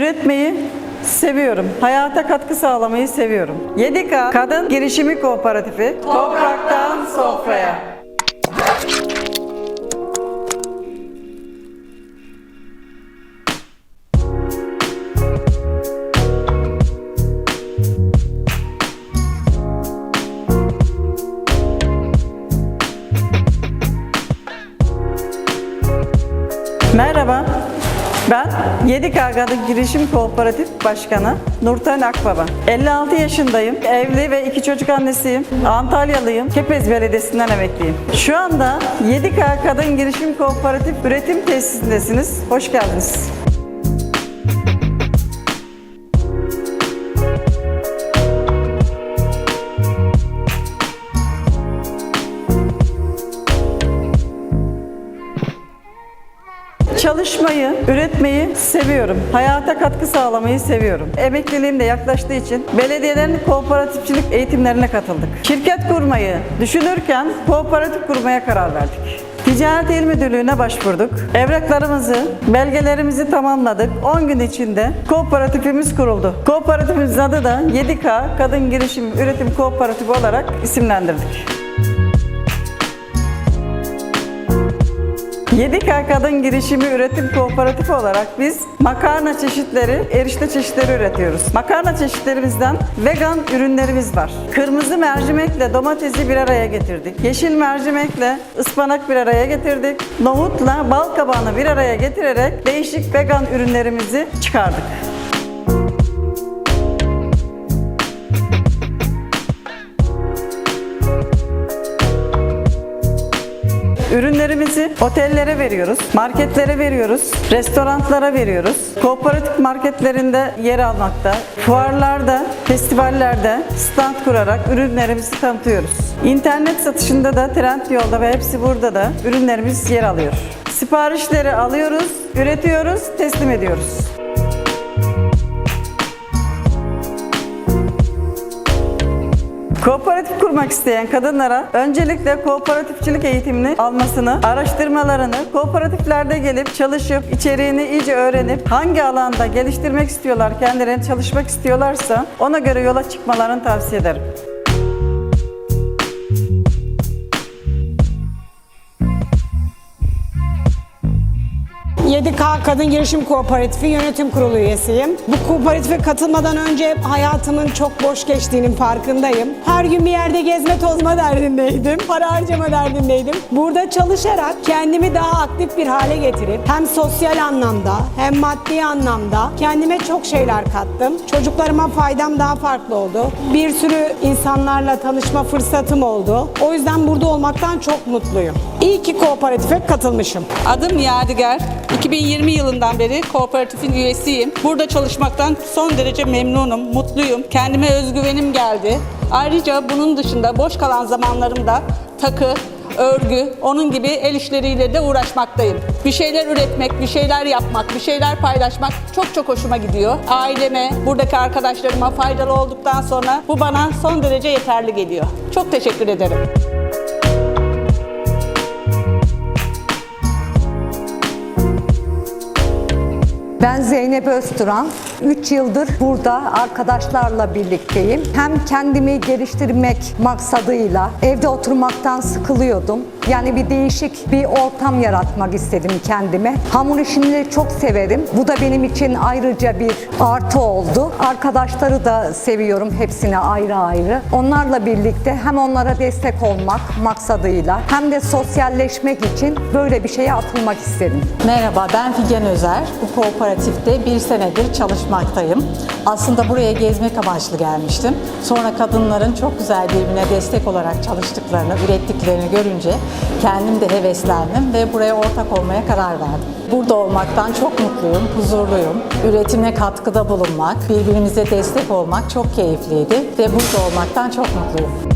Üretmeyi seviyorum. Hayata katkı sağlamayı seviyorum. 7K Kadın Girişimi Kooperatifi Topraktan Sofraya. Ben 7K Kadın Girişim Kooperatif Başkanı Nurten Akbaba. 56 yaşındayım. Evli ve iki çocuk annesiyim. Antalyalıyım. Kepez Belediyesi'nden emekliyim. Şu anda 7K Kadın Girişim Kooperatif Üretim Tesisindesiniz. Hoş geldiniz. Çalışmayı, üretmeyi seviyorum. Hayata katkı sağlamayı seviyorum. Emekliliğim de yaklaştığı için belediyelerin kooperatifçilik eğitimlerine katıldık. Şirket kurmayı düşünürken kooperatif kurmaya karar verdik. Ticaret İl Müdürlüğü'ne başvurduk. Evraklarımızı, belgelerimizi tamamladık. 10 gün içinde kooperatifimiz kuruldu. Kooperatifimizin adı da 7K Kadın Girişim Üretim Kooperatifi olarak isimlendirdik. 7K Kadın Girişimi Üretim Kooperatifi olarak biz makarna çeşitleri, erişte çeşitleri üretiyoruz. Makarna çeşitlerimizden vegan ürünlerimiz var. Kırmızı mercimekle domatesi bir araya getirdik. Yeşil mercimekle ıspanak bir araya getirdik. Nohutla bal kabağını bir araya getirerek değişik vegan ürünlerimizi çıkardık. Ürünlerimizi otellere veriyoruz, marketlere veriyoruz, restoranlara veriyoruz. Kooperatif marketlerinde yer almakta, fuarlarda, festivallerde stand kurarak ürünlerimizi tanıtıyoruz. İnternet satışında da Trendyol'da ve hepsi burada da ürünlerimiz yer alıyor. Siparişleri alıyoruz, üretiyoruz, teslim ediyoruz. Kooperatif kurmak isteyen kadınlara öncelikle kooperatifçilik eğitimini almasını, araştırmalarını, kooperatiflerde gelip çalışıp içeriğini iyice öğrenip hangi alanda geliştirmek istiyorlar, kendilerini çalışmak istiyorlarsa ona göre yola çıkmalarını tavsiye ederim. ...7K Kadın Girişim Kooperatifi Yönetim Kurulu üyesiyim. Bu kooperatife katılmadan önce hayatımın çok boş geçtiğinin farkındayım. Her gün bir yerde gezme tozma derdindeydim. Para harcama derdindeydim. Burada çalışarak kendimi daha aktif bir hale getirip... ...hem sosyal anlamda hem maddi anlamda kendime çok şeyler kattım. Çocuklarıma faydam daha farklı oldu. Bir sürü insanlarla tanışma fırsatım oldu. O yüzden burada olmaktan çok mutluyum. İyi ki kooperatife katılmışım. Adım Yadigar. 2020 yılından beri kooperatifin üyesiyim. Burada çalışmaktan son derece memnunum, mutluyum. Kendime özgüvenim geldi. Ayrıca bunun dışında boş kalan zamanlarımda takı, örgü, onun gibi el işleriyle de uğraşmaktayım. Bir şeyler üretmek, bir şeyler yapmak, bir şeyler paylaşmak çok çok hoşuma gidiyor. Aileme, buradaki arkadaşlarıma faydalı olduktan sonra bu bana son derece yeterli geliyor. Çok teşekkür ederim. Ben Zeynep Özturan. 3 yıldır burada arkadaşlarla birlikteyim. Hem kendimi geliştirmek maksadıyla evde oturmaktan sıkılıyordum. Yani bir değişik bir ortam yaratmak istedim kendime. Hamur işini çok severim. Bu da benim için ayrıca bir artı oldu. Arkadaşları da seviyorum hepsine ayrı ayrı. Onlarla birlikte hem onlara destek olmak maksadıyla hem de sosyalleşmek için böyle bir şeye atılmak istedim. Merhaba, ben Figen Özer. Bu kooperatifte bir senedir çalışmaktayım. Aslında buraya gezmek amaçlı gelmiştim. Sonra kadınların çok güzel birbirine destek olarak çalıştıklarını, ürettiklerini görünce kendim de heveslendim ve buraya ortak olmaya karar verdim. Burada olmaktan çok mutluyum, huzurluyum. Üretime katkıda bulunmak, birbirimize destek olmak çok keyifliydi ve burada olmaktan çok mutluyum.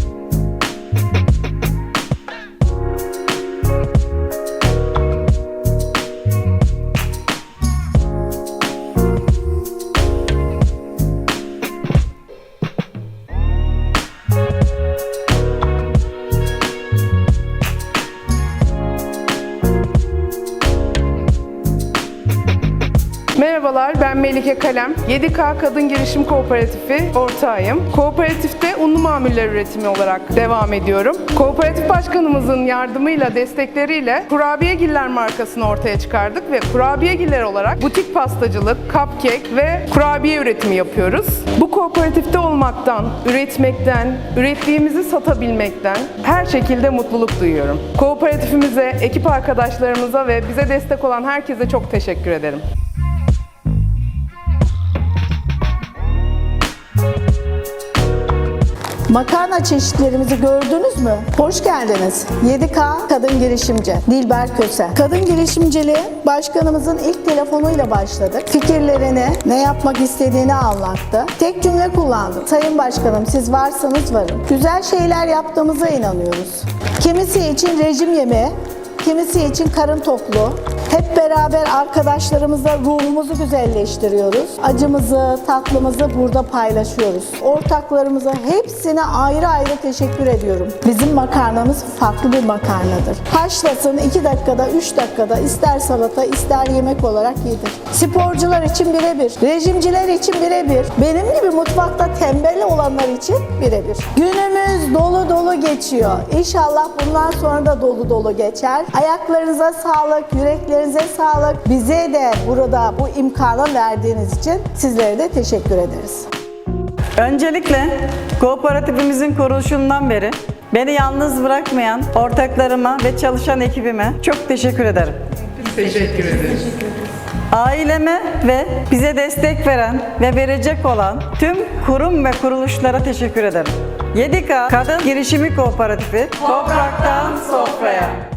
Merhabalar. Ben Melike Kalem. 7K Kadın Girişim Kooperatifi ortağıyım. Kooperatifte unlu mamuller üretimi olarak devam ediyorum. Kooperatif başkanımızın yardımıyla, destekleriyle Kurabiyegiller markasını ortaya çıkardık ve Kurabiyegiller olarak butik pastacılık, cupcake ve kurabiye üretimi yapıyoruz. Bu kooperatifte olmaktan, üretmekten, ürettiğimizi satabilmekten her şekilde mutluluk duyuyorum. Kooperatifimize, ekip arkadaşlarımıza ve bize destek olan herkese çok teşekkür ederim. Makarna çeşitlerimizi gördünüz mü? Hoş geldiniz. 7K Kadın Girişimci Dilber Köse. Kadın girişimciliği başkanımızın ilk telefonuyla başladık. Fikirlerini, ne yapmak istediğini anlattı. Tek cümle kullandı. Sayın Başkanım siz varsanız varım. Güzel şeyler yaptığımıza inanıyoruz. Kimisi için rejim yemeği, kimisi için karın toklu. Hep beraber arkadaşlarımızla ruhumuzu güzelleştiriyoruz. Acımızı, tatlımızı burada paylaşıyoruz. Ortaklarımıza hepsine ayrı ayrı teşekkür ediyorum. Bizim makarnamız farklı bir makarnadır. Haşlasın 2 dakikada, 3 dakikada ister salata ister yemek olarak yedir. Sporcular için birebir, rejimciler için birebir, benim gibi mutfakta tembel olanlar için birebir. Günümüz dolu dolu geçiyor. İnşallah bundan sonra da dolu dolu geçer. Ayaklarınıza sağlık, yüreklerinize sağlık. Bize de burada bu imkanı verdiğiniz için sizlere de teşekkür ederiz. Öncelikle kooperatifimizin kuruluşundan beri beni yalnız bırakmayan ortaklarıma ve çalışan ekibime çok teşekkür ederim. Teşekkür ederiz. Aileme ve bize destek veren ve verecek olan tüm kurum ve kuruluşlara teşekkür ederim. 7K Kadın Girişimi Kooperatifi Topraktan Sofraya.